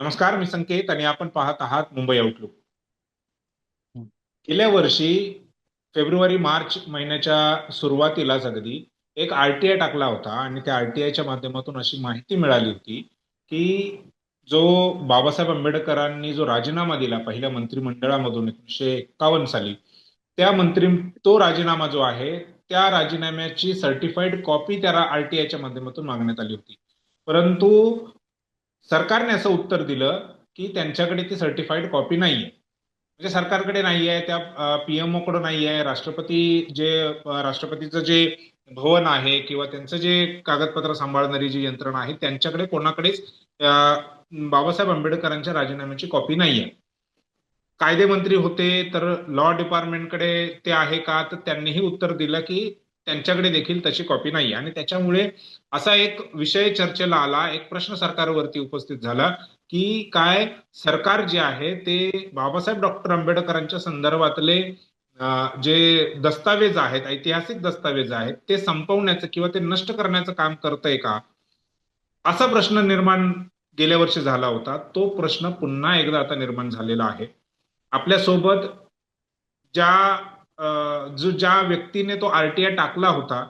नमस्कार मी संकेत आणि आपण पाहत आहात मुंबई आउटलुक. गेल्या वर्षी फेब्रुवारी मार्च महिन्याच्या सुरुवातीलाच अगदी एक आरटीआय टाकला होता आणि त्या आरटीआयच्या माध्यमातून अशी माहिती मिळाली होती की जो बाबासाहेब आंबेडकरांनी जो राजीनामा दिला पहिल्या मंत्रिमंडळामधून एकोणीसशे एक्कावन्न साली त्या मंत्री तो राजीनामा जो आहे त्या राजीनाम्याची सर्टिफाईड कॉपी त्या आरटीआयच्या माध्यमातून मागण्यात आली होती परंतु सरकारने असं उत्तर दिलं की त्यांच्याकडे ती सर्टिफाईड कॉपी नाहीये. म्हणजे सरकारकडे नाही आहे त्या पीएमओ कडे नाही आहे राष्ट्रपती जे राष्ट्रपतीचं जे भवन आहे किंवा त्यांचं जे कागदपत्र सांभाळणारी जी यंत्रणा आहे त्यांच्याकडे कोणाकडेच बाबासाहेब आंबेडकरांच्या राजीनाम्याची कॉपी नाही आहे कायदेमंत्री होते तर लॉ डिपार्टमेंटकडे ते आहे का? तर त्यांनीही उत्तर दिलं की त्यांच्याकडे देखील तशी कॉपी नाही आणि त्याच्यामुळे असा एक विषय चर्चेला आला एक प्रश्न सरकारवरती उपस्थित झाला की काय सरकार जे आहे ते बाबासाहेब डॉक्टर आंबेडकरांच्या संदर्भातले जे दस्तावेज आहेत ऐतिहासिक दस्तावेज आहेत ते संपवण्याचं किंवा ते नष्ट करण्याचं काम करतंय का? असा प्रश्न निर्माण गेल्या वर्षी झाला होता. तो प्रश्न पुन्हा एकदा आता निर्माण झालेला आहे. आपल्यासोबत ज्या जो ज्या व्यक्तीने तो आरटीआय टाकला होता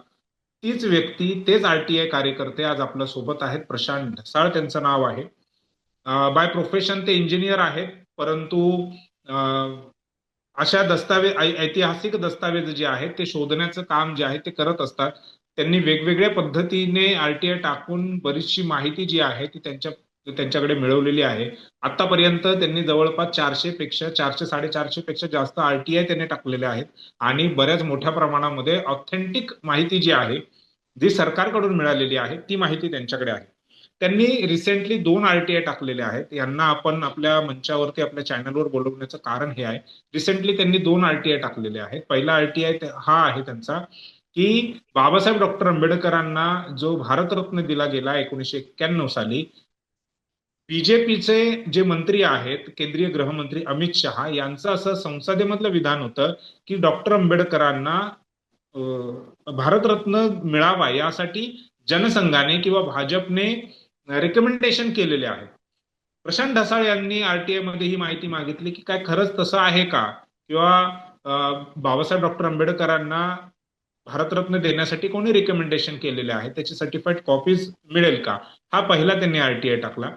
तीच व्यक्ती तेच आरटीआय कार्यकर्ते आज आपल्यासोबत आहेत प्रशांत ढसाळ त्यांचं नाव आहे. बाय प्रोफेशन ते इंजिनियर आहेत परंतु अशा दस्तावेज ऐतिहासिक दस्तावेज जे आहेत ते शोधण्याचं काम जे आहे ते करत असतात. त्यांनी वेगवेगळ्या पद्धतीने आरटीआय टाकून बरीचशी माहिती जी आहे ती त्यांच्या त्यांच्याकडे मिळवलेली आहे. आतापर्यंत त्यांनी जवळपास चारशे पेक्षा चारशे साडेचारशे पेक्षा जास्त आरटीआय त्यांनी टाकलेले आहेत. आणि बऱ्याच मोठ्या प्रमाणामध्ये ऑथेंटिक माहिती जी आहे जी सरकारकडून मिळालेली आहे ती माहिती त्यांच्याकडे आहे. त्यांनी रिसेंटली दोन आरटीआय टाकलेले आहेत. यांना आपण आपल्या मंचावरती आपल्या चॅनलवर बोलवण्याचं कारण हे आहे. रिसेंटली त्यांनी दोन आरटीआय टाकलेले आहेत. पहिला आरटीआय हा आहे त्यांचा की बाबासाहेब डॉक्टर आंबेडकरांना जो भारतरत्न दिला गेला एकोणीशे एक्क्याण्णव साली बीजेपीचे जे मंत्री आहेत केंद्रीय गृहमंत्री अमित शहा यांचं असं संसदेमधलं विधान होतं की डॉक्टर आंबेडकरांना भारतरत्न मिळावा यासाठी जनसंघाने किंवा भाजपने रेकमेंडेशन केलेले आहे प्रशांत ढसाळ यांनी आरटीआयमध्ये ही माहिती मागितली की काय खरंच तसं आहे का? किंवा बाबासाहेब डॉक्टर आंबेडकरांना भारतरत्न देण्यासाठी कोणी रिकमेंडेशन केलेले आहे? त्याची सर्टिफाईड कॉपीज मिळेल का? हा पहिला त्यांनी आरटीआय टाकला.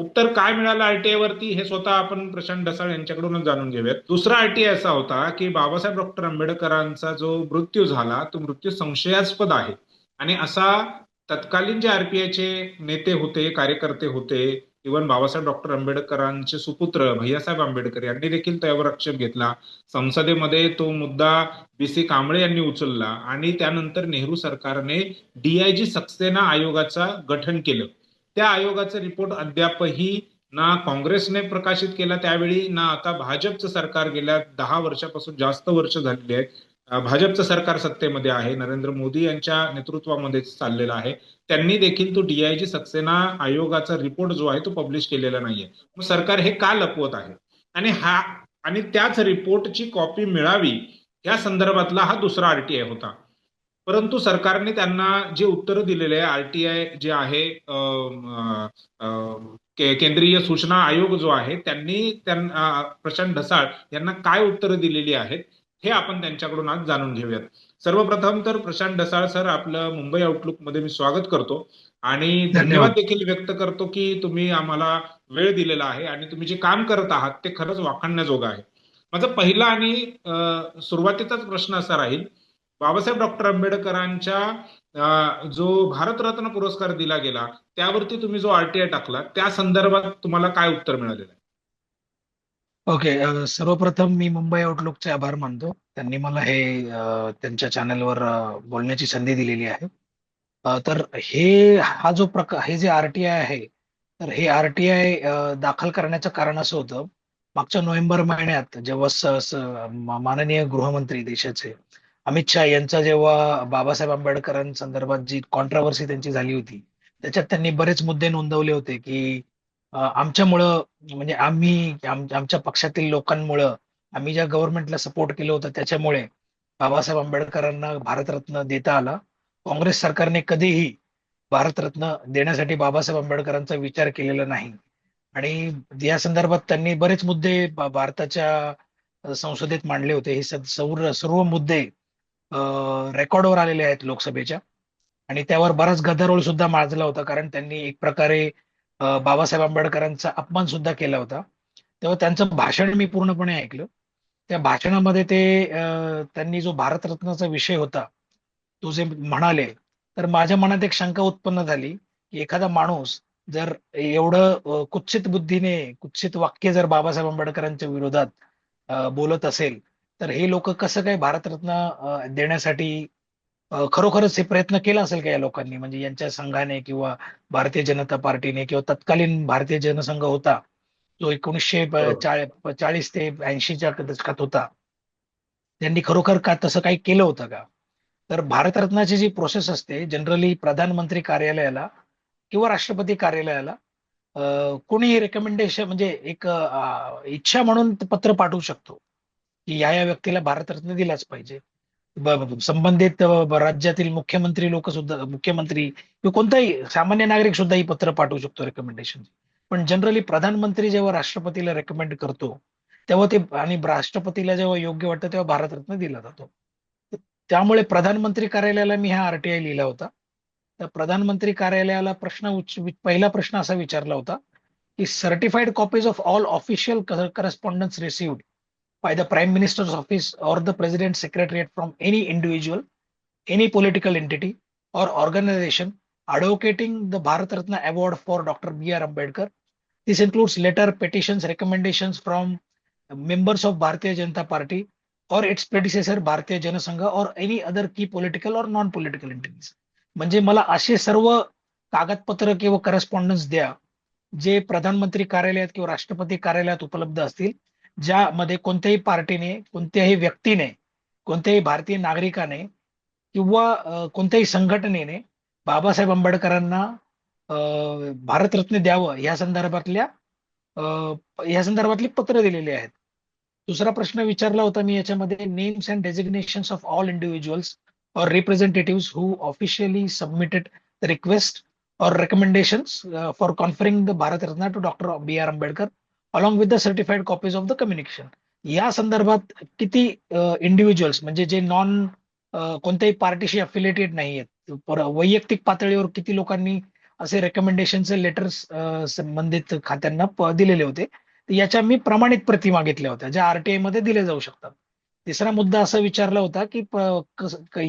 उत्तर काय मिळालं आरटीआय वरती हे स्वतः आपण प्रशांत ढसाळ यांच्याकडूनच जाणून घेऊयात. दुसरा आरटीआय असा होता की बाबासाहेब डॉक्टर आंबेडकरांचा जो मृत्यू झाला तो मृत्यू संशयास्पद आहे. आणि असा तत्कालीन जे आरपीआयचे नेते होते कार्यकर्ते होते इवन बाबासाहेब डॉक्टर आंबेडकरांचे सुपुत्र भैयासाहेब आंबेडकर यांनी देखील त्यावर आक्षेप घेतला. संसदेमध्ये तो मुद्दा बी सी कांबळे यांनी उचलला आणि त्यानंतर नेहरू सरकारने डीआयजी सक्सेना आयोगाचा गठन केलं. त्या आयोगाचा रिपोर्ट अद्यापही ना काँग्रेसने प्रकाशित केला त्यावेळी ना आता भाजपचं सरकार गेल्या दहा वर्षापासून जास्त वर्ष झालेली आहेत भाजपचं सरकार सत्तेमध्ये आहे नरेंद्र मोदी यांच्या नेतृत्वामध्ये चाललेलं आहे. त्यांनी देखील तो डीआयजी सक्सेना आयोगाचा रिपोर्ट जो आहे तो पब्लिश केलेला नाहीये. मग सरकार हे का लपवत आहे? आणि हा आणि त्याच रिपोर्टची कॉपी मिळावी या संदर्भातला हा दुसरा आरटीआय होता. परंतु सरकारने त्यांना जे उत्तर दिलेले आहे आरटीआय जे आहे केंद्रीय सूचना आयोग जो आहे त्यांनी त्यांना प्रशांत ढसाळ यांना काय उत्तरं दिलेली आहेत हे आपण त्यांच्याकडून आज जाणून घेऊयात सर्वप्रथम तर प्रशांत ढसाळ सर आपलं मुंबई आउटलुकमध्ये मी स्वागत करतो आणि धन्यवाद. देखील व्यक्त करतो की तुम्ही आम्हाला वेळ दिलेला आहे आणि तुम्ही जे काम करत आहात ते खरंच वाखाणण्याजोगं आहे माझा पहिला आणि सुरुवातीचाच प्रश्न असा राहील बाबासाहेब डॉक्टर आंबेडकरांच्या जो भारतरत्न पुरस्कार दिला गेला त्यावरती तुम्ही जो आरटीआय टाकला त्या संदर्भात तुम्हाला काय उत्तर मिळालेलं आहे? ओके सर्वप्रथम मी मुंबई आउटलुकचे आभार मानतो. त्यांनी मला हे त्यांच्या चॅनलवर बोलण्याची संधी दिलेली आहे. तर हे हा जो प्रकार हे जे आरटीआय आहे तर हे आरटीआय दाखल करण्याचं कारण असं होतं मागच्या नोव्हेंबर महिन्यात जेव्हा माननीय गृहमंत्री देशाचे अमित शहा यांचा जेव्हा बाबासाहेब आंबेडकरांसंदर्भात जी कॉन्ट्रावर्सी त्यांची झाली होती त्याच्यात त्यांनी बरेच मुद्दे नोंदवले होते की आमच्यामुळं म्हणजे आम्ही आमच्या पक्षातील लोकांमुळं आम्ही ज्या गव्हर्नमेंटला सपोर्ट केलं होतं त्याच्यामुळे बाबासाहेब आंबेडकरांना भारतरत्न देता आला. काँग्रेस सरकारने कधीही भारतरत्न देण्यासाठी बाबासाहेब आंबेडकरांचा विचार केलेला नाही. आणि या संदर्भात त्यांनी बरेच मुद्दे भारताच्या संसदेत मांडले होते. हे सर्व सर्व मुद्दे रेकॉर्डवर आलेले आहेत लोकसभेच्या. आणि त्यावर बराच गदारोळ सुद्धा माजला होता कारण त्यांनी एक प्रकारे बाबासाहेब आंबेडकरांचा अपमान सुद्धा केला होता. तेव्हा त्यांचं भाषण मी पूर्णपणे ऐकलं. त्या भाषणामध्ये ते त्यांनी जो भारतरत्नाचा विषय होता तो जे म्हणाले तर माझ्या मनात एक शंका उत्पन्न झाली की एखादा माणूस जर एवढं कुत्सित बुद्धीने कुत्सित वाक्य जर बाबासाहेब आंबेडकरांच्या विरोधात बोलत असेल तर हे लोक कसं काय भारतरत्न देण्यासाठी खरोखरच हे प्रयत्न केला असेल का या लोकांनी? म्हणजे यांच्या संघाने किंवा भारतीय जनता पार्टीने किंवा तत्कालीन भारतीय जनसंघ होता जो एकोणीसशे बरोबर. चाळीस ते ऐंशीच्या दशकात होता त्यांनी खरोखर का तसं काही केलं होतं का? तर भारतरत्नाची जी प्रोसेस असते जनरली प्रधानमंत्री कार्यालयाला किंवा राष्ट्रपती कार्यालयाला अ, कोणी रेकमेंडेशन म्हणजे एक इच्छा म्हणून पत्र पाठवू शकतो. की या या व्यक्तीला भारतरत्न दिलाच पाहिजे. संबंधित राज्यातील मुख्यमंत्री लोक सुद्धा मुख्यमंत्री किंवा कोणताही सामान्य नागरिक सुद्धा ही पत्र पाठवू शकतो रेकमेंडेशन पण जनरली प्रधानमंत्री जेव्हा राष्ट्रपतीला रेकमेंड करतो तेव्हा ते आणि राष्ट्रपतीला जेव्हा योग्य वाटतं तेव्हा भारतरत्न दिला जातो. त्यामुळे प्रधानमंत्री कार्यालयाला मी हा आरटीआय लिहिला होता. तर प्रधानमंत्री कार्यालयाला प्रश्न पहिला प्रश्न असा विचारला होता की certified copies of all official correspondence received by the Prime Minister's office or the President's Secretariat from any individual, any political entity or organization advocating the Bharat Ratna Award for Dr. B.R. Ambedkar. This includes letter, petitions, recommendations from members of Bharatiya Janata Party or its predecessor Bharatiya Janasangha or any other key political or non-political entities. म्हणजे मला असे सर्व कागदपत्र किंवा correspondence द्या जे प्रधानमंत्री कार्यालयात किंवा राष्ट्रपती कार्यालयात उपलब्ध असतील ज्यामध्ये कोणत्याही पार्टीने कोणत्याही व्यक्तीने कोणत्याही भारतीय नागरिकाने किंवा कोणत्याही संघटनेने बाबासाहेब आंबेडकरांना भारतरत्न द्यावं या संदर्भातल्या या संदर्भातली पत्र दिलेली आहेत दुसरा प्रश्न विचारला होता मी याच्यामध्ये names and designations of all individuals or representatives who officially submitted the request or recommendations uh, for conferring the Bharat Ratna to Dr. B.R. Ambedkar along with the certified copies of the communication या संदर्भात किती individuals म्हणजे जे non कोणत्याही पार्टीशी affiliated नाही आहेत वैयक्तिक पातळीवर किती लोकांनी असे रेकमेंडेशनचे लेटर्स संबंधित खात्यांना दिलेले होते याच्या मी प्रमाणित प्रती मागितल्या होत्या ज्या आरटीआयमध्ये दिले जाऊ शकतात. तिसरा मुद्दा असा विचारला होता की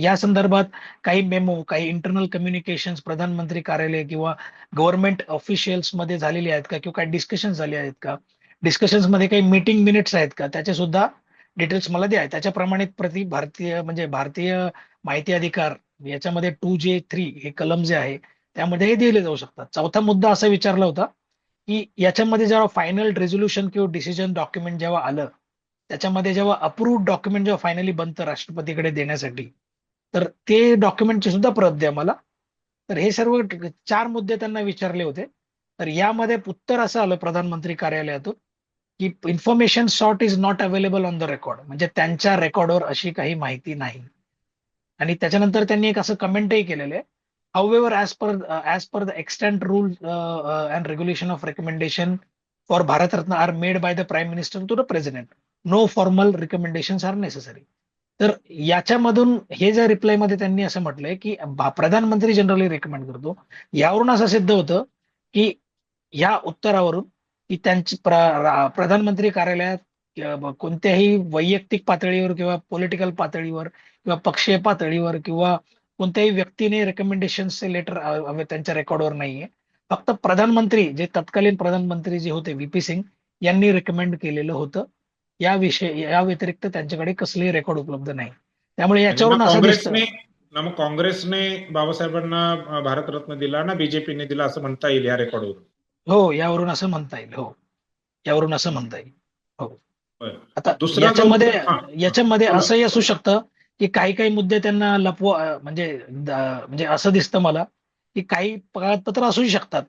या संदर्भात काही मेमो काही इंटरनल कम्युनिकेशन प्रधानमंत्री कार्यालय किंवा गव्हर्नमेंट ऑफिशियल्समध्ये झालेले आहेत का किंवा काही डिस्कशन झाले आहेत का? डिस्कशन्समध्ये काही मीटिंग मिनिट्स आहेत का? त्याचे सुद्धा डिटेल्स मला द्या. त्याच्या प्रमाणित प्रति भारतीय म्हणजे भारतीय माहिती अधिकार याच्यामध्ये टू जे थ्री हे कलम जे आहे त्यामध्ये हे दिले जाऊ शकतात. चौथा मुद्दा असा विचारला होता की याच्यामध्ये जेव्हा फायनल रेझोल्युशन किंवा डिसिजन डॉक्युमेंट जेव्हा आलं त्याच्यामध्ये जेव्हा अप्रूव्ह डॉक्युमेंट जेव्हा फायनली बनतं राष्ट्रपतीकडे देण्यासाठी तर ते डॉक्युमेंटची सुद्धा प्रत द्या मला. तर हे सर्व चार मुद्दे त्यांना विचारले होते. तर यामध्ये उत्तर असं आलं प्रधानमंत्री कार्यालयातून की information sort is not available on the record म्हणजे त्यांच्या रेकॉर्डवर अशी काही माहिती नाही. आणि त्याच्यानंतर त्यांनी एक असं कमेंटही केलेलं आहे. However as per as per the extent rule and regulation of recommendation for Bharat Ratna are made by the prime minister to the president no formal recommendation are necessary तर याच्यामधून हे ज्या रिप्लायमध्ये त्यांनी असं म्हटलंय की प्रधानमंत्री जनरली रेकमेंड करतो. यावरून असं सिद्ध होतं की या उत्तरावरून की त्यांची प्रधानमंत्री कार्यालयात कोणत्याही वैयक्तिक पातळीवर किंवा पॉलिटिकल पातळीवर किंवा पक्षीय पातळीवर किंवा कोणत्याही व्यक्तीने रेकमेंडेशनचे लेटर त्यांच्या रेकॉर्डवर नाहीये. फक्त प्रधानमंत्री जे तत्कालीन प्रधानमंत्री जे होते व्हीपी सिंग यांनी रेकमेंड केलेलं होतं. या विषय या व्यतिरिक्त त्यांच्याकडे कसलेही रेकॉर्ड उपलब्ध नाही. त्यामुळे याच्यावरून असं दिसतं ना मग काँग्रेसने बाबासाहेबांना भारतरत्न दिला ना बीजेपीने दिला असं म्हणता येईल या रेकॉर्डवर हो यावरून असं म्हणता येईल हो. यावरून असं म्हणता येईल हो. आता याच्यामध्ये याच्यामध्ये. असंही असू शकतं की काही काही मुद्दे त्यांना लपव म्हणजे म्हणजे असं दिसतं मला की काही कागदपत्र असू शकतात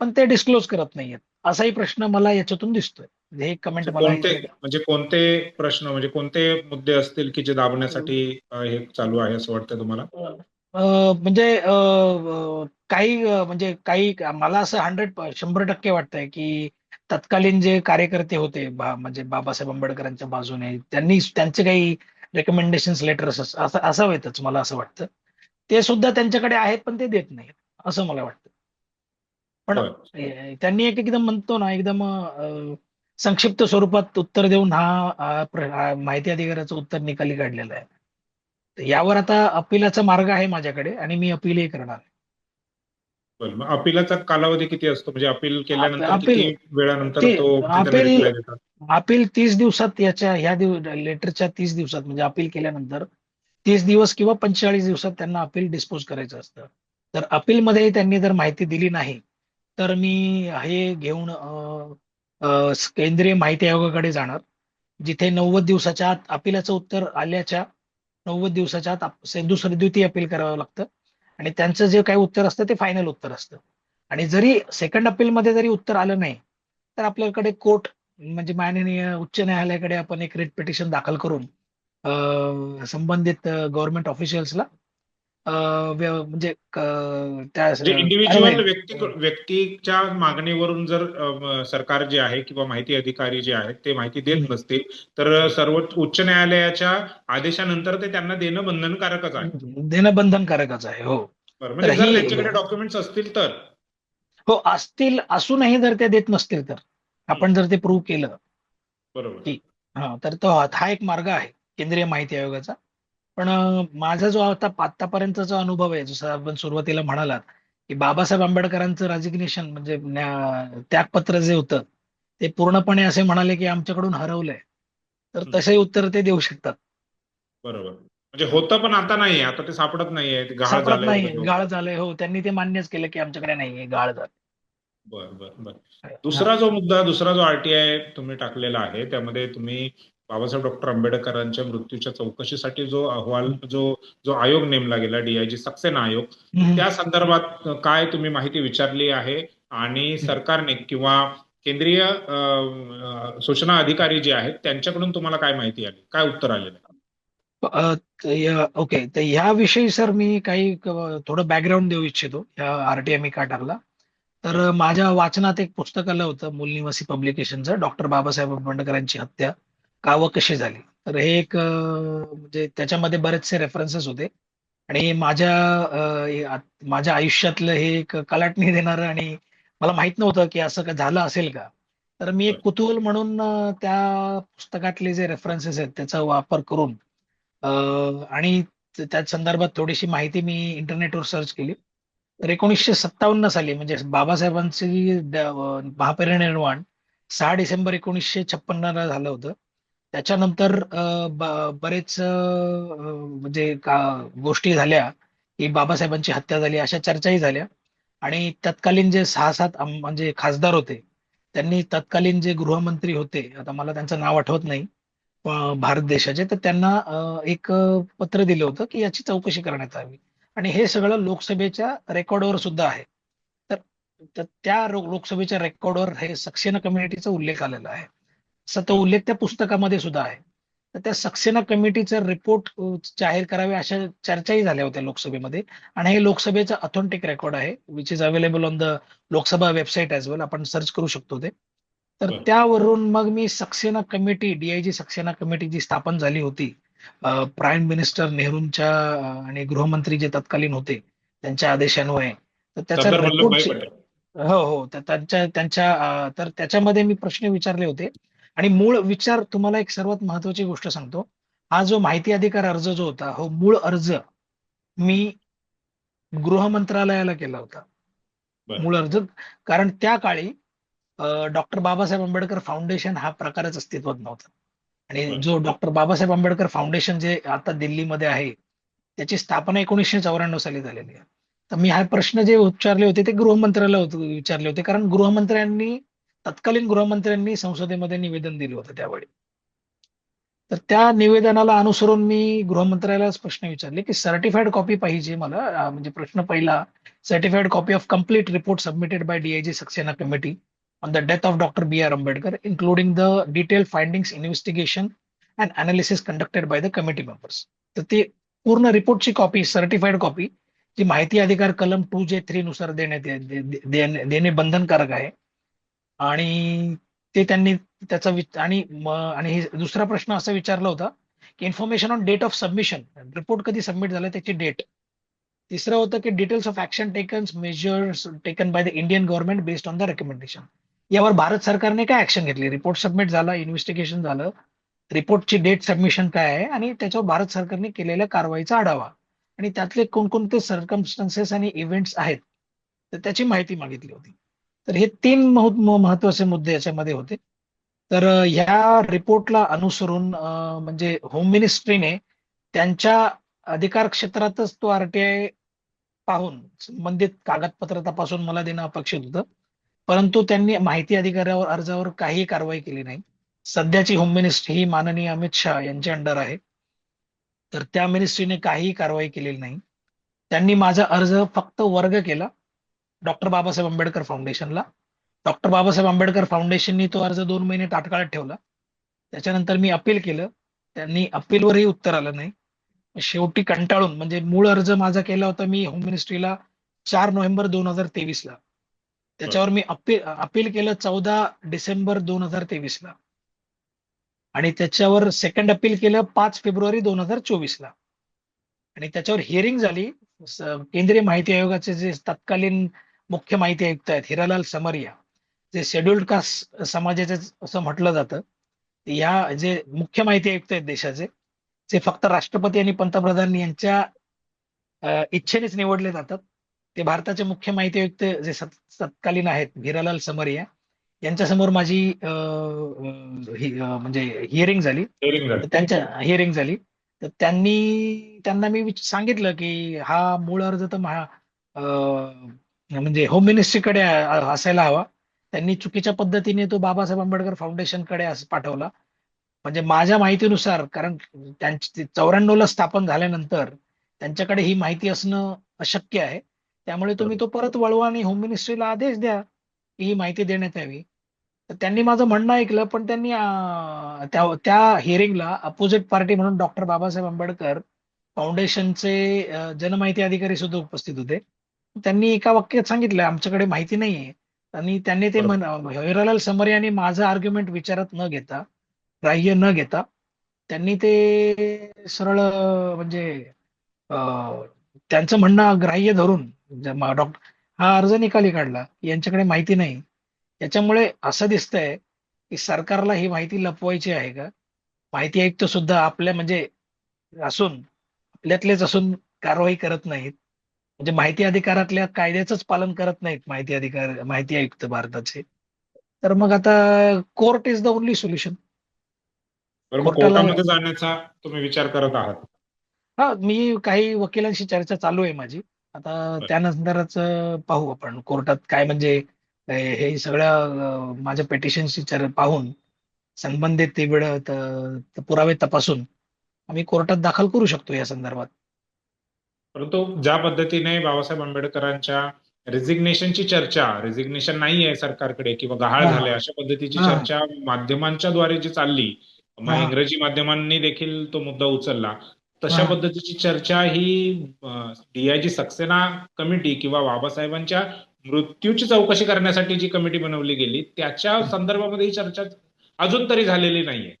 पण ते डिस्क्लोज करत नाहीयेत. असाही प्रश्न मला याच्यातून दिसतोय. हे कमेंट मला कोणते म्हणजे कोणते प्रश्न म्हणजे कोणते मुद्दे असतील की जे दाबण्यासाठी हे चालू आहे असं वाटतं तुम्हाला? म्हणजे काही म्हणजे काही मला असं हंड्रेड शंभर टक्के वाटतंय की तत्कालीन जे कार्यकर्ते होते म्हणजे बाबासाहेब आंबेडकरांच्या बाजूने त्यांनी त्यांचे काही रेकमेंडेशन लेटर्स असं असावेतच मला असं वाटतं. ते सुद्धा त्यांच्याकडे आहेत पण ते देत नाहीत असं मला वाटतं. पण त्यांनी एक एकदम म्हणतो ना एकदम संक्षिप्त स्वरूपात उत्तर देऊन हा माहिती अधिकाराचं उत्तर निकाली काढलेलं आहे. तर यावर आता अपीलाचा मार्ग आहे माझ्याकडे आणि मी अपीलही करणार अपिलाचा कालावधी किती असतो? म्हणजे अपील केल्यानंतर अपील- वेळानंतर अपील- तीस दिवसात याच्या ह्या दिव लेटरच्या तीस दिवसात म्हणजे अपील केल्यानंतर तीस दिवस किंवा पंचेचाळीस दिवसात त्यांना अपील डिस्पोज करायचं असतं. तर अपीलमध्ये त्यांनी जर माहिती दिली नाही तर मी हे घेऊन केंद्रीय माहिती आयोगाकडे जाणार. जिथे नव्वद दिवसाच्या आत अपिलाचं उत्तर आल्याच्या नव्वद दिवसाच्या आत दुसरी दुसरं द्वितीय अपील करावं लागतं. आणि त्यांचं जे काही उत्तर असतं ते फायनल उत्तर असतं. आणि जरी सेकंड अपीलमध्ये जरी उत्तर आलं नाही तर आपल्याकडे कोर्ट म्हणजे माननीय उच्च न्यायालयाकडे आपण एक रिट पिटिशन दाखल करून संबंधित गव्हर्नमेंट ऑफिशियल्सला म्हणजे त्या इंडिव्हिज्युअल व्यक्ती व्यक्तीच्या मागणीवरून जर सरकार जे आहे किंवा माहिती अधिकारी जे आहेत ते माहिती देत. नसतील तर सर्वोच्च उच्च न्यायालयाच्या आदेशानंतर ते त्यांना देणं बंधनकारकच आहे. देणं बंधनकारकच आहे हो. म्हणजे ही- त्यांच्याकडे डॉक्युमेंट्स असतील तर? हो असतील असूनही जर ते देत नसतील तर. आपण जर ते प्रूव्ह केलं. बरोबर. हा तर तो हा एक मार्ग आहे केंद्रीय माहिती आयोगाचा. पण माझा जो आता आतापर्यंतचा अनुभव आहे जसं आपण सुरुवातीला म्हणालात की बाबासाहेब आंबेडकरांचं रेजिग्नेशन म्हणजे त्यागपत्र जे होतं ते पूर्णपणे असे म्हणाले की आमच्याकडून हरवलंय. तर. तसे उत्तर ते देऊ शकतात. बरोबर. म्हणजे होतं पण आता नाहीये आता ते सापडत नाहीये सापडत नाही. गाळ झालंय हो त्यांनी ते मान्यच केलं की आमच्याकडे नाहीये गाळ झालं बर बर बर. दुसरा जो मुद्दा दुसरा जो आरटीआय तुम्ही टाकलेला आहे त्यामध्ये तुम्ही बाबासाहेब डॉक्टर आंबेडकरांच्या मृत्यूच्या चौकशीसाठी जो अहवाल जो जो आयोग नेमला गेला डीआयजी सक्सेना आयोग. त्या संदर्भात काय तुम्ही माहिती विचारली आहे? आणि सरकारने किंवा केंद्रीय सूचना अधिकारी जे आहेत त्यांच्याकडून तुम्हाला काय माहिती आली? काय उत्तर आलेलं या- ओके. तर ह्याविषयी सर मी काही थोडं बॅकग्राऊंड देऊ इच्छितो. ह्या आरटीआय का टाकला? तर माझ्या वाचनात एक पुस्तक आलं होतं मूलनिवासी पब्लिकेशनचं डॉक्टर बाबासाहेब आंबेडकरांची हत्या. का व कशी झाली? तर हे एक म्हणजे त्याच्यामध्ये बरेचसे रेफरन्सेस होते. आणि माझ्या माझ्या आयुष्यातलं हे एक कलाटणी देणारं आणि मला माहीत नव्हतं की असं का झालं असेल का. तर मी एक कुतूहल म्हणून त्या पुस्तकातले जे रेफरन्सेस आहेत त्याचा वापर करून आणि त्या संदर्भात थोडीशी माहिती मी इंटरनेटवर सर्च केली. तर एकोणीसशे सत्तावन्न साली म्हणजे बाबासाहेबांची महापरिनिर्वाण सहा डिसेंबर एकोणीसशे छप्पन्नला झालं होतं. त्याच्यानंतर अ, बरेच म्हणजे का गोष्टी झाल्या की बाबासाहेबांची हत्या झाली अशा चर्चाही झाल्या. आणि तत्कालीन जे सहा सात म्हणजे खासदार होते त्यांनी तत्कालीन जे गृहमंत्री होते आता मला त्यांचं नाव आठवत नाही भारत देशाचे तर त्यांना एक पत्र दिलं होतं की याची चौकशी करण्यात यावी. आणि हे सगळं लोकसभेच्या रेकॉर्डवर सुद्धा आहे. तर त्या लोकसभेच्या रेकॉर्डवर हे सक्सेना कम्युनिटीचा उल्लेख आलेला आहे. तो उल्लेख त्या पुस्तकामध्ये सुद्धा आहे. तर त्या सक्सेना कमिटीचा रिपोर्ट जाहीर करावे अशा चर्चाही झाल्या होत्या लोकसभेमध्ये. आणि हे लोकसभेचं ऑथेंटिक रेकॉर्ड आहे which is available on the Lok Sabha website as well आपण सर्च करू शकतो ते. तर. त्यावरून मग मी Saxena committee DIG Saxena committee जी स्थापन झाली होती प्राईम मिनिस्टर नेहरूंच्या आणि गृहमंत्री जे तत्कालीन होते त्यांच्या आदेशान्वये. तर त्याचा रिपोर्ट हो हो. त्यांच्या त्यांच्या तर त्याच्यामध्ये मी प्रश्न विचारले होते. आणि मूळ विचार तुम्हाला एक सर्वात महत्वाची गोष्ट सांगतो हा जो माहिती अधिकार अर्ज जो होता हो मूळ अर्ज मी गृह मंत्रालयाला केला होता. मूळ अर्ज कारण त्या काळी डॉक्टर बाबासाहेब आंबेडकर फाउंडेशन हा प्रकारच अस्तित्वात नव्हता आणि. जो डॉक्टर बाबासाहेब आंबेडकर फाउंडेशन जे आता दिल्लीमध्ये आहे त्याची स्थापना एकोणीसशे चौऱ्याण्णव साली झालेली आहे तर मी हा प्रश्न जे उच्चारले होते ते गृहमंत्र्याला होते- विचारले होते कारण गृहमंत्र्यांनी तत्कालीन गृहमंत्र्यांनी संसदेमध्ये निवेदन दिलं होतं त्यावेळी. तर त्या निवेदनाला अनुसरून मी गृहमंत्र्यालाच प्रश्न विचारले की सर्टिफाईड कॉपी पाहिजे मला म्हणजे प्रश्न पहिला certified copy of complete report submitted by DIG Saxena committee on the death of doctor B R Ambedkar including the detail findings investigation and analysis conducted by the committee members तर ती पूर्ण रिपोर्टची copy certified copy जी माहिती अधिकार कलम to जे three नुसार देण्यात दे- दे- देणे देणे बंधनकारक आहे आणि ते त्यांनी त्याचा आणि आणि दुसरा प्रश्न असा विचारला होता की information on date of submission report कधी सबमिट झाला त्याची डेट तिसरं होतं की details of action taken measures taken by the Indian government based on the recommendation यावर भारत सरकारने काय ऍक्शन घेतली? रिपोर्ट सबमिट झाला इन्व्हेस्टिगेशन झालं. रिपोर्टची डेट सबमिशन काय आहे? आणि त्याच्यावर भारत सरकारने केलेल्या कारवाईचा आढावा. आणि त्यातले कोणकोणते सरकमस्टन्सेस आणि इव्हेंट्स आहेत तर त्याची माहिती मागितली होती. तर हे तीन महत्त्वाचे मुद्दे याच्यामध्ये होते. तर ह्या रिपोर्टला अनुसरून म्हणजे होम मिनिस्ट्रीने त्यांच्या अधिकार क्षेत्रातच तो आरटीआय पाहून संबंधित कागदपत्र तपासून मला देणं अपेक्षित होतं. परंतु त्यांनी माहिती अधिकारावर अर्जावर काही कारवाई केली नाही. सध्याची होम मिनिस्ट्री ही माननीय अमित शहा यांच्या अंडर आहे. तर त्या मिनिस्ट्रीने काहीही कारवाई केलेली नाही. त्यांनी माझा अर्ज फक्त वर्ग केला. डॉक्टर बाबासाहेब आंबेडकर फाउंडेशनला. डॉक्टर बाबासाहेब आंबेडकर फाउंडेशननी तो अर्ज दोन महिने ताटकाळात ठेवला. त्याच्यानंतर मी अपील केलं. त्यांनी अपीलवरही उत्तर आलं नाही. शेवटी कंटाळून म्हणजे मूळ अर्ज माझा केला होता मी होम मिनिस्ट्रीला चार नोव्हेंबर दोन हजार तेवीसला. त्याच्यावर मी अपील अपील केलं चौदा डिसेंबर दोन हजार तेवीसला. आणि त्याच्यावर सेकंड अपील केलं पाच फेब्रुवारी दोन हजार चोवीसला. आणि त्याच्यावर हिअरिंग झाली. केंद्रीय माहिती आयोगाचे जे तत्कालीन मुख्य माहिती आयुक्त आहेत. हिरालाल समरिया जे शेड्युल्ड कास्ट समाजाचे असं म्हटलं जातं या जे मुख्य माहिती आयुक्त आहेत देशाचे जे फक्त राष्ट्रपती आणि पंतप्रधान यांच्या इच्छेनेच निवडले जातात ते भारताचे मुख्य माहिती आयुक्त जे तत्कालीन आहेत हिरालाल समरिया यांच्यासमोर माझी अ, ही- अ, म्हणजे हिअरिंग झाली. त्यांच्या हिअरिंग झाली. तर त्यांनी त्यांना मी सांगितलं की हा मूळ अर्ज तर महा म्हणजे होम मिनिस्ट्रीकडे असायला हवा. त्यांनी चुकीच्या पद्धतीने तो बाबासाहेब आंबेडकर फाउंडेशनकडे पाठवला. म्हणजे माझ्या माहितीनुसार कारण त्यांची चौऱ्याण्णवला स्थापन झाल्यानंतर त्यांच्याकडे ही माहिती असणं अशक्य आहे. त्यामुळे तुम्ही तो परत वळवा आणि होम मिनिस्ट्रीला आदेश द्या की ही माहिती देण्यात यावी. तर त्यांनी माझं म्हणणं ऐकलं पण त्यांनी त्या हिअरिंगला अपोजिट पार्टी म्हणून डॉक्टर बाबासाहेब आंबेडकर फाउंडेशनचे जनमाहिती अधिकारी सुद्धा उपस्थित होते. त्यांनी एका वाक्यात सांगितलं आमच्याकडे माहिती नाहीये. आणि त्यांनी ते म्हण हिरालाल समर यांनी माझं आर्ग्युमेंट विचारात न घेता ग्राह्य न घेता त्यांनी ते सरळ म्हणजे त्यांचं म्हणणं ग्राह्य धरून डॉक्टर हा अर्ज निकाली काढला यांच्याकडे माहिती नाही. याच्यामुळे असं दिसतंय की सरकारला ही माहिती लपवायची आहे का? माहिती आयुक्त सुद्धा आपल्या म्हणजे असून आपल्यातलेच असून कारवाई करत नाहीत. म्हणजे माहिती अधिकारातल्या कायद्याचंच पालन करत नाहीत माहिती अधिकार माहिती आयुक्त भारताचे. तर मग आता court is the only solution कोर्टामध्ये जाण्याचा तुम्ही विचार करत आहात. हा मी काही वकिलांशी चर्चा चालू आहे माझी. आता त्यानंतरच पाहू आपण कोर्टात काय म्हणजे हे सगळ्या अं, माझ्या पेटिशनची चर पाहून संबंधित पुरावे तपासून आम्ही कोर्टात दाखल करू शकतो या संदर्भात. परंतु ज्या पद्धतीने बाबासाहेब आंबेडकरांच्या रेझिग्नेशनची चर्चा रेझिग्नेशन नाही आहे सरकारकडे किंवा गहाळ. झाले अशा पद्धतीची. चर्चा माध्यमांच्या द्वारे जी चालली मग. इंग्रजी माध्यमांनी देखील तो मुद्दा उचलला तशा. पद्धतीची चर्चा ही डीआयजी सक्सेना कमिटी किंवा बाबासाहेबांच्या मृत्यूची चौकशी करण्यासाठी जी कमिटी बनवली गेली त्याच्या संदर्भामध्ये ही चर्चा अजून तरी झालेली नाहीये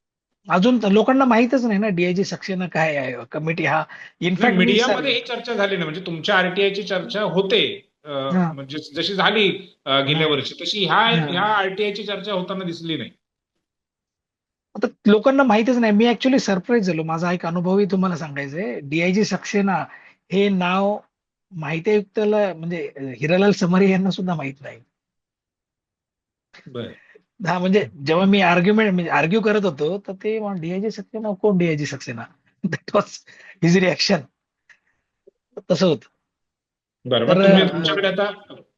अजून लोकांना माहितच नाही ना डीआयजी सक्सेना काय आहे कमिटी हा. इनफॅक्ट मीडियामध्ये ही चर्चा झाली ना म्हणजे तुमच्या आरटीआयची चर्चा होते. म्हणजे जशी झाली गेल्या. वर्षी तशी ह्या. ह्या आरटीआयची चर्चा होताना दिसली नाही. आता लोकांना माहितच नाही. मी ऍक्च्युली सरप्राईज झालो. माझा एक अनुभवही तुम्हाला सांगायचा आहे. डीआयजी सक्सेना हे नाव माहिती आयुक्ताला म्हणजे हिरालाल समरी यांना सुद्धा माहीत नाही. बरं. हा म्हणजे जेव्हा मी आर्ग्युमेंट म्हणजे आर्ग्यू करत होतो तर ते डीआयजी सक्सेना? कोण DIG Saxena? That was his reaction तसं होतं. बरं तर, मग तुम्ही अं, तुमच्याकडे आता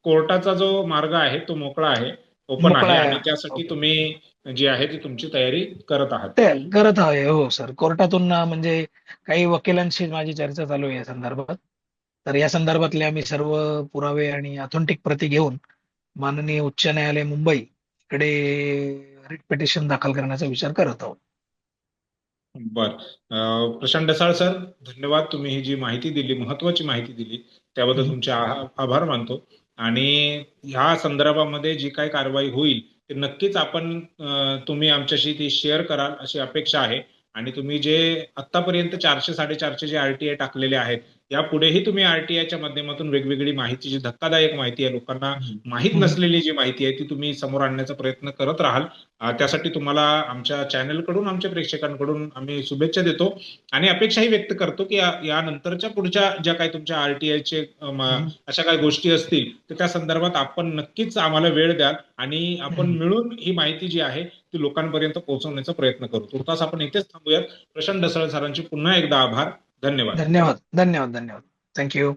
कोर्टाचा जो मार्ग आहे तो मोकळा आहे ओपन आहे. आणि त्यासाठी. तुम्ही जी आहे ती तुमची तयारी करत आहात. करत आहे हो सर. कोर्टातून म्हणजे काही वकिलांशी माझी चर्चा चालू आहे या संदर्भात. तर या संदर्भातले आम्ही सर्व पुरावे आणि ऑथेंटिक प्रती घेऊन माननीय उच्च न्यायालय मुंबई कडे रिट पिटिशन दाखल करण्याचा विचार करत आहोत. बर. प्रशांत डसाळ सर धन्यवाद तुम्ही ही जी माहिती दिली महत्वाची माहिती दिली त्याबद्दल. तुमचे आभार मानतो. आणि ह्या संदर्भामध्ये जी काही कारवाई होईल ते नक्कीच आपण तुम्ही आमच्याशी ती शेअर कराल अशी अपेक्षा आहे. आणि तुम्ही जे आतापर्यंत चारशे साडेचारशे जे आरटीआय टाकलेले आहेत यापुढेही तुम्ही आरटीआयच्या माध्यमातून वेगवेगळी माहिती जी धक्कादायक माहिती आहे लोकांना माहीत. नसलेली जी माहिती आहे ती तुम्ही समोर आणण्याचा प्रयत्न करत राहाल त्यासाठी तुम्हाला आमच्या चॅनलकडून आमच्या प्रेक्षकांकडून आम्ही शुभेच्छा देतो आणि अपेक्षाही व्यक्त करतो की या- यानंतरच्या पुढच्या ज्या काही तुमच्या आरटीआयचे. अशा काही गोष्टी असतील तर त्या संदर्भात आपण नक्कीच आम्हाला वेळ द्याल आणि आपण. मिळून ही माहिती जी आहे ती लोकांपर्यंत पोहोचवण्याचा प्रयत्न करू तुर्तास आपण इथेच थांबूयात प्रशांत सरांचे पुन्हा एकदा आभार धन्यवाद. धन्यवाद. धन्यवाद. धन्यवाद. थँक्यू